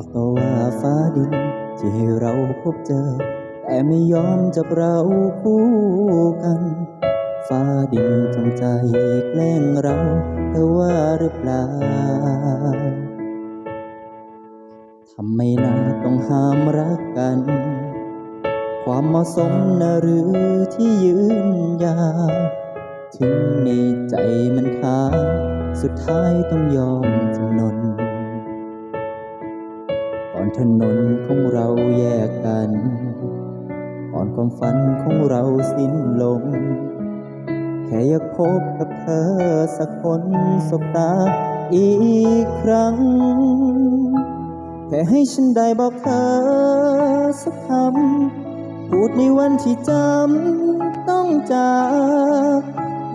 ากต่อว่าฟ้าดินที่ให้เราพบเจอ แต่ไม่ยอมจับเราคู่กัน ฟ้าดินจงใจแกล้งเราเธอว่าหรือเปล่าทำไมนาต้องห้ามรักกัน ความเหมาะสมนะหรือที่ยืนยาถึงในใจมันค้าสุดท้ายต้องยอมจำนน อนถนนของเราแยกกันก่อนความฝันของเราสิ้นลง แค่อยากพบกับเธอสักคนสบตาอีกครั้ง แค่ให้ฉันได้บอกเธอสักคำ พูดในวันที่จำต้องจาก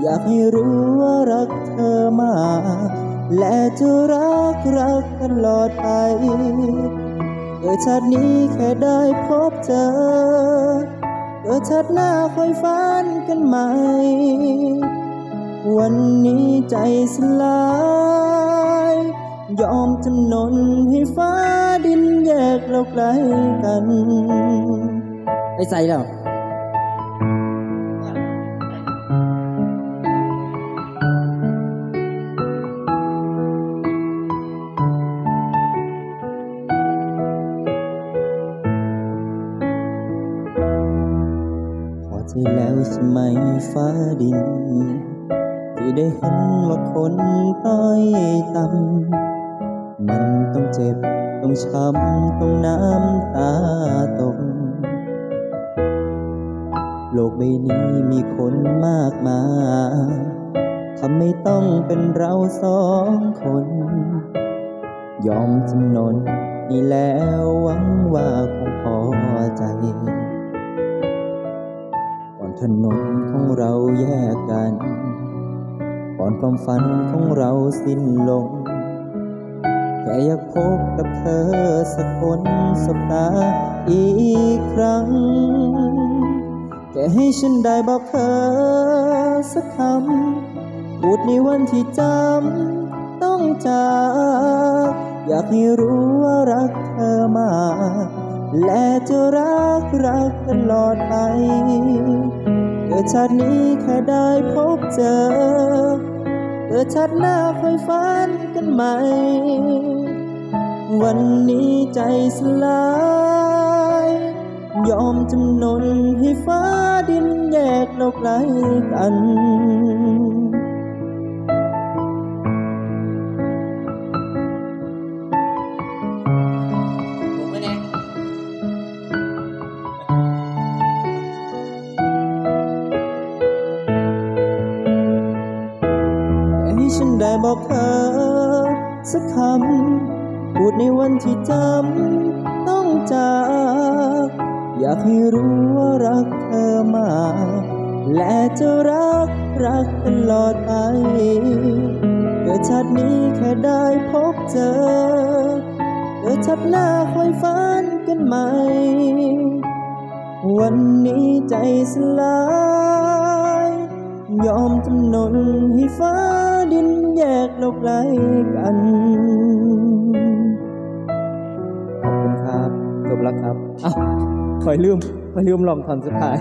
อยากให้รู้ว่ารักเธอมากและจะรักรักตลอดไป กิดชาตินี้แค่ได้พบเจอ เกิดชาติหน้าค่อยฝันกันใหม่ วันนี้ใจสลาย ยอมจำนนให้ฟ้าดินแยกเราไกลกันไปใส่แล้ว ใจแล้วใช่ไหมฟ้าดิน ที่ได้เห็นว่าคนต้อยต่ำมันต้องเจ็บ ต้องช้ำ ต้องน้ำตาตก โลกใบนี้มีคนมากมายทำไม่ต้องเป็นเราสองคน ยอมจำนนนี่แล้วหวังว่าคงพอใจ ถนนของเราแยกกัน ก่อนความฝันของเราสิ้นลง แค่อยากพบกับเธอสักคนสบตาอีกครั้ง แค่ให้ฉันได้บอกเธอสักคำพูดในวันที่จำต้องจาก อยากให้รู้ว่ารักเธอมาก และจะรักรักตลอดไปเกิดชาตินี้แค่ได้พบเจอเกิดชาติหน้าค่อยฝันกันใหม่ วันนี้ใจสลาย ยอมจำนนให้ฟ้าดินแยกเราไกลกัน ฉันได้บอกเธอสักคำพูดในวันที่จำต้องจากอยากให้รู้ว่ารักเธอมากและจะรักรักตลอดไปเกิดชาตินี้แค่ได้พบเจอเกิดชาติหน้าค่อยฝันกันใหม่ วันนี้ใจสลาย ยอมจำนนให้ฟ้าดินแยกเราไกลกันขอบคุณครับ จบแล้วครับอ้าวคอยลืมคอยลืมลองทอนสุดท้าย